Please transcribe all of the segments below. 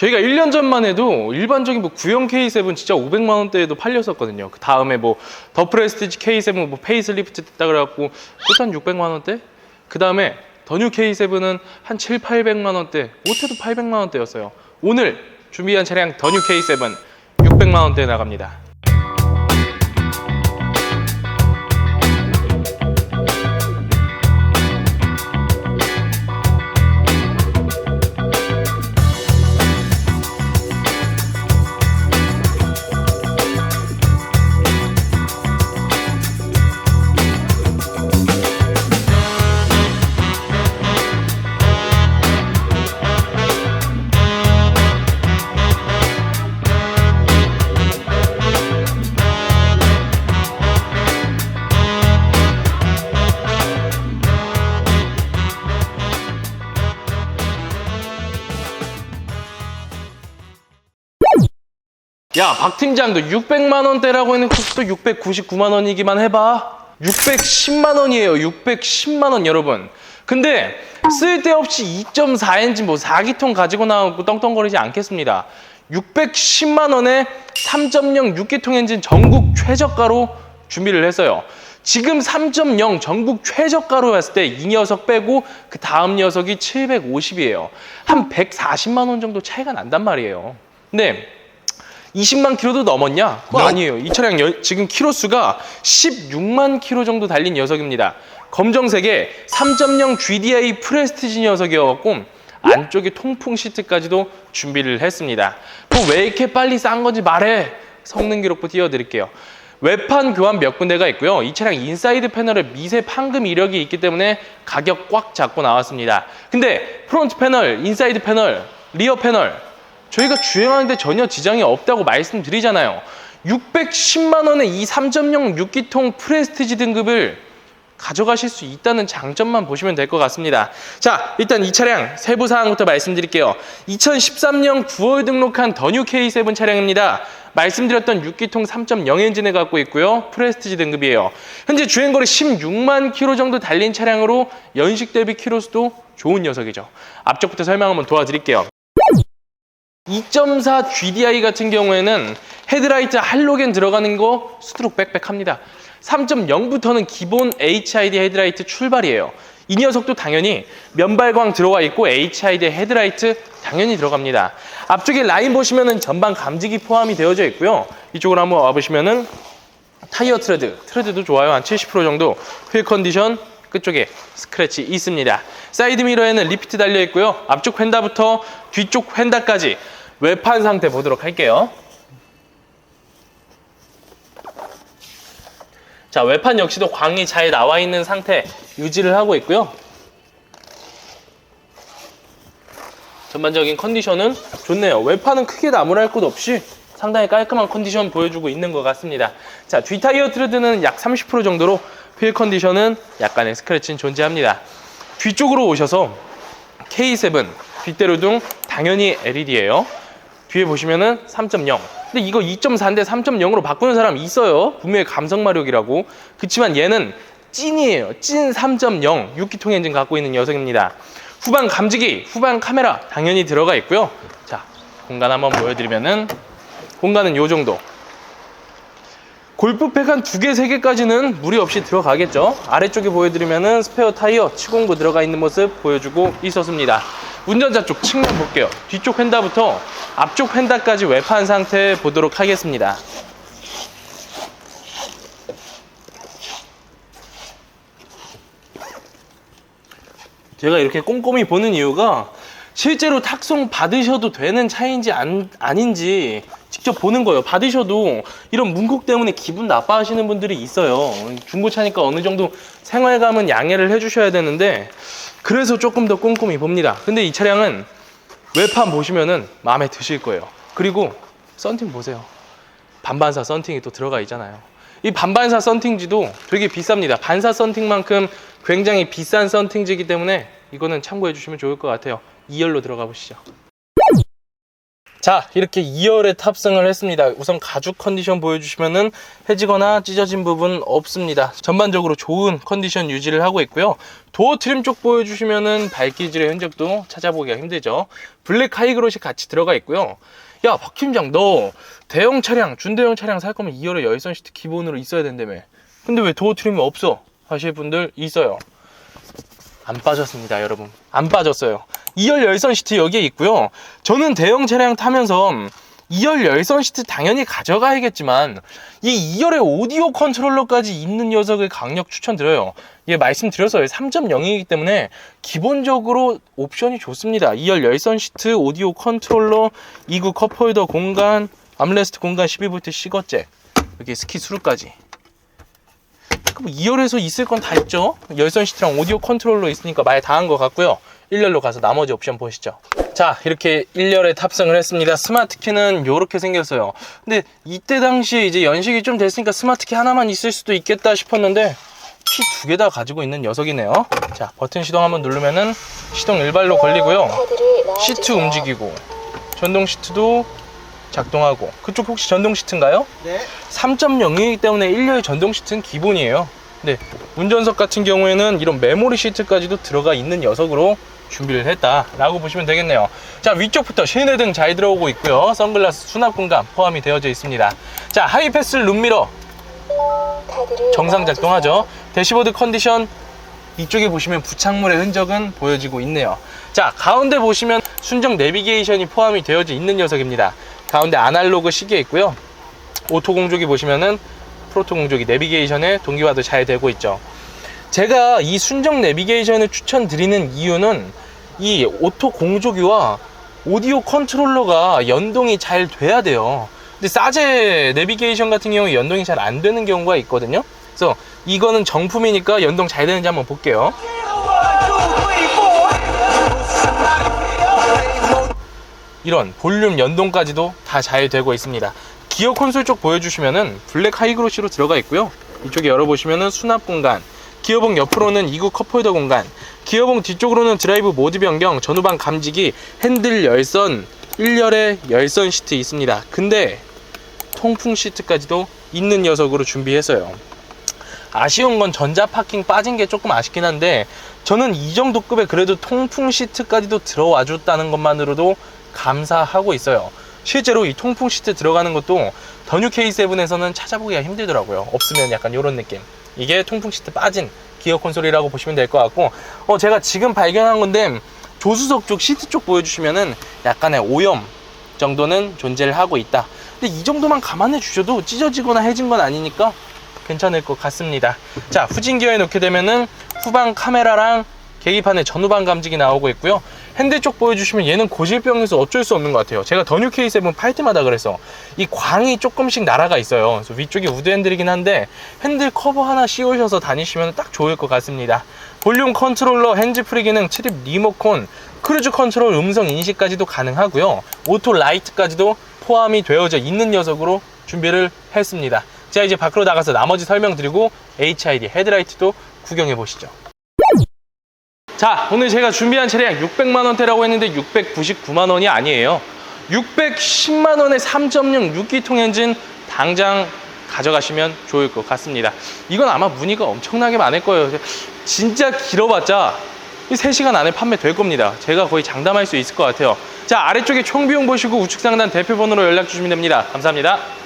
저희가 1년 전만 해도 일반적인 뭐 구형 K7 진짜 500만 원대에도 팔렸었거든요. 그 다음에 뭐 더 프레스티지 K7 뭐 페이스리프트 됐다 그래갖고 끝한 600만 원대. 그 다음에 더 뉴 K7은 한 7, 800만 원대, 못해도 800만 원대였어요. 오늘 준비한 차량 더 뉴 K7 600만 원대에 나갑니다. 야, 박 팀장도 600만 원대라고 해놓고 또 699만 원이기만 해봐. 610만 원이에요. 610만 원 여러분. 근데 쓸데없이 2.4엔진 뭐 4기통 가지고 나오고 떵떵거리지 않겠습니다. 610만 원에 3.0 6기통 엔진 전국 최저가로 준비를 했어요. 지금 3.0 전국 최저가로 했을 때 이 녀석 빼고 그 다음 녀석이 750이에요. 한 140만 원 정도 차이가 난단 말이에요. 근데 20만 킬로도 넘었냐? 그거 아니에요. 이 차량 여- 지금 키로 수가 16만 킬로 정도 달린 녀석입니다. 검정색의 3.0 GDI 프레스티지 녀석이어갖고 안쪽에 통풍 시트까지도 준비를 했습니다. 그왜 이렇게 빨리 싼 건지 말해. 성능 기록부 띄워드릴게요. 외판 교환 몇 군데가 있고요. 이 차량 인사이드 패널에 미세 판금 이력이 있기 때문에 가격 꽉 잡고 나왔습니다. 근데 프론트 패널, 인사이드 패널, 리어 패널 저희가 주행하는데 전혀 지장이 없다고 말씀드리잖아요. 610만 원에 이3.0 6기통 프레스티지 등급을 가져가실 수 있다는 장점만 보시면 될 것 같습니다. 자, 일단 이 차량 세부 사항부터 말씀드릴게요. 2013년 9월 등록한 더뉴 K7 차량입니다. 말씀드렸던 6기통 3.0 엔진을 갖고 있고요. 프레스티지 등급이에요. 현재 주행거리 16만 킬로 정도 달린 차량으로 연식 대비 킬로수도 좋은 녀석이죠. 앞쪽부터 설명 한번 도와드릴게요. 2.4 GDI 같은 경우에는 헤드라이트 할로겐 들어가는 거 수두룩 빽빽합니다. 3.0부터는 기본 HID 헤드라이트 출발이에요. 이 녀석도 당연히 면발광 들어가 있고 HID 헤드라이트 당연히 들어갑니다. 앞쪽에 라인 보시면은 전방 감지기 포함이 되어져 있고요. 이쪽으로 한번 와보시면은 타이어 트레드, 트레드도 좋아요. 한 70% 정도. 휠 컨디션 끝쪽에 스크래치 있습니다. 사이드 미러에는 리피트 달려 있고요. 앞쪽 휀다부터 뒤쪽 휀다까지 외판 상태 보도록 할게요. 자, 외판 역시도 광이 잘 나와 있는 상태 유지를 하고 있고요. 전반적인 컨디션은 좋네요. 외판은 크게 나무랄 것 없이 상당히 깔끔한 컨디션 보여주고 있는 것 같습니다. 자, 뒷타이어 트레드는 약 30% 정도로 휠 컨디션은 약간의 스크래치는 존재합니다. 뒤 쪽으로 오셔서 K7 뒷대로등 당연히 LED예요. 뒤에 보시면은 3.0. 근데 이거 2.4인데 3.0으로 바꾸는 사람 있어요. 분명히 감성 마력이라고. 그렇지만 얘는 찐이에요. 찐 3.0 6기통 엔진 갖고 있는 녀석입니다. 후방 감지기, 후방 카메라 당연히 들어가 있고요. 자, 공간 한번 보여드리면은 공간은 요 정도. 골프팩 한 두 개, 세 개까지는 무리 없이 들어가겠죠. 아래쪽에 보여드리면은 스페어 타이어 치공구 들어가 있는 모습 보여주고 있었습니다. 운전자 쪽 측면 볼게요. 뒤쪽 휀다부터 앞쪽 휀다까지 외판 상태 보도록 하겠습니다. 제가 이렇게 꼼꼼히 보는 이유가 실제로 탁송 받으셔도 되는 차인지 안, 아닌지 직접 보는 거예요. 받으셔도 이런 문콕 때문에 기분 나빠하시는 분들이 있어요. 중고차니까 어느 정도 생활감은 양해를 해주셔야 되는데 그래서 조금 더 꼼꼼히 봅니다. 근데 이 차량은 외판 보시면은 마음에 드실 거예요. 그리고 썬팅 보세요. 반반사 썬팅이 또 들어가 있잖아요. 이 반반사 썬팅지도 되게 비쌉니다. 반사 썬팅만큼 굉장히 비싼 썬팅지이기 때문에 이거는 참고해 주시면 좋을 것 같아요. 2열로 들어가 보시죠. 자 이렇게 2열에 탑승을 했습니다. 우선 가죽 컨디션 보여주시면은 해지거나 찢어진 부분 없습니다. 전반적으로 좋은 컨디션 유지를 하고 있고요. 도어 트림 쪽 보여주시면은 발기질의 흔적도 찾아보기가 힘들죠. 블랙 하이그롯이 같이 들어가 있고요. 야 박 팀장 너 대형 차량 준대형 차량 살 거면 2열에 열선 시트 기본으로 있어야 된다며. 근데 왜 도어 트림이 없어? 하실 분들 있어요. 안 빠졌습니다, 여러분. 안 빠졌어요. 2열 열선 시트 여기에 있고요. 저는 대형 차량 타면서 2열 열선 시트 당연히 가져가야겠지만 이 2열에 오디오 컨트롤러까지 있는 녀석을 강력 추천드려요. 예, 말씀드렸어요. 3.0이기 때문에 기본적으로 옵션이 좋습니다. 2열 열선 시트, 오디오 컨트롤러, 2구 컵홀더 공간, 암레스트 공간 12V 시거잭, 여기 스키 수루까지. 그럼 2열에서 있을 건 다 있죠? 열선 시트랑 오디오 컨트롤러 있으니까 말 다 한 것 같고요. 1열로 가서 나머지 옵션 보시죠. 자, 이렇게 1열에 탑승을 했습니다. 스마트 키는 이렇게 생겼어요. 근데 이때 당시에 이제 연식이 좀 됐으니까 스마트 키 하나만 있을 수도 있겠다 싶었는데 키 두 개 다 가지고 있는 녀석이네요. 자, 버튼 시동 한번 누르면은 시동 일발로 걸리고요. 시트 움직이고 전동 시트도 작동하고 그쪽 혹시 전동 시트인가요? 네. 3.0이기 때문에 1열 전동 시트는 기본이에요. 네, 운전석 같은 경우에는 이런 메모리 시트까지도 들어가 있는 녀석으로 준비를 했다라고 보시면 되겠네요. 자, 위쪽부터 실내등 잘 들어오고 있고요. 선글라스 수납 공간 포함이 되어져 있습니다. 자, 하이패스 룸미러 정상 작동하죠. 대시보드 컨디션 이쪽에 보시면 부착물의 흔적은 보여지고 있네요. 자, 가운데 보시면 순정 내비게이션이 포함이 되어져 있는 녀석입니다. 가운데 아날로그 시계 있고요. 오토 공조기 보시면은 프로토 공조기 내비게이션에 동기화도 잘 되고 있죠. 제가 이 순정 내비게이션을 추천드리는 이유는 이 오토 공조기와 오디오 컨트롤러가 연동이 잘 돼야 돼요. 근데 싸제 내비게이션 같은 경우에 연동이 잘 안 되는 경우가 있거든요. 그래서 이거는 정품이니까 연동 잘 되는지 한번 볼게요. 이런 볼륨 연동까지도 다 잘 되고 있습니다. 기어 콘솔 쪽 보여주시면은 블랙 하이그로시로 들어가 있고요. 이쪽에 열어보시면은 수납 공간, 기어봉 옆으로는 2구 컵홀더 공간, 기어봉 뒤쪽으로는 드라이브 모드 변경, 전후방 감지기, 핸들 열선, 1열에 열선 시트 있습니다. 근데 통풍 시트까지도 있는 녀석으로 준비했어요. 아쉬운 건 전자 파킹 빠진 게 조금 아쉽긴 한데 저는 이 정도 급에 그래도 통풍 시트까지도 들어와 줬다는 것만으로도 감사하고 있어요. 실제로 이 통풍 시트 들어가는 것도 더뉴 K7에서는 찾아보기가 힘들더라고요. 없으면 약간 이런 느낌. 이게 통풍 시트 빠진 기어 콘솔이라고 보시면 될 것 같고, 어, 제가 지금 발견한 건데, 조수석 쪽 시트 쪽 보여주시면은 약간의 오염 정도는 존재를 하고 있다. 근데 이 정도만 감안해 주셔도 찢어지거나 해진 건 아니니까 괜찮을 것 같습니다. 자, 후진 기어에 놓게 되면은 후방 카메라랑 계기판에 전후방 감지기 나오고 있고요. 핸들 쪽 보여주시면 얘는 고질병에서 어쩔 수 없는 것 같아요. 제가 더 뉴 K7 팔 때마다 그래서 이 광이 조금씩 날아가 있어요. 그래서 위쪽이 우드 핸들이긴 한데 핸들 커버 하나 씌우셔서 다니시면 딱 좋을 것 같습니다. 볼륨 컨트롤러, 핸즈프리 기능, 트립 리모콘, 크루즈 컨트롤 음성 인식까지도 가능하고요. 오토 라이트까지도 포함이 되어져 있는 녀석으로 준비를 했습니다. 자 이제 밖으로 나가서 나머지 설명드리고 HID 헤드라이트도 구경해 보시죠. 자, 오늘 제가 준비한 차량 600만 원대라고 했는데 699만 원이 아니에요. 610만 원의 3.0 6기통 엔진 당장 가져가시면 좋을 것 같습니다. 이건 아마 문의가 엄청나게 많을 거예요. 진짜 길어봤자 이 3시간 안에 판매될 겁니다. 제가 거의 장담할 수 있을 것 같아요. 자, 아래쪽에 총비용 보시고 우측 상단 대표 번호로 연락 주시면 됩니다. 감사합니다.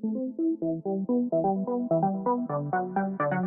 Thank you.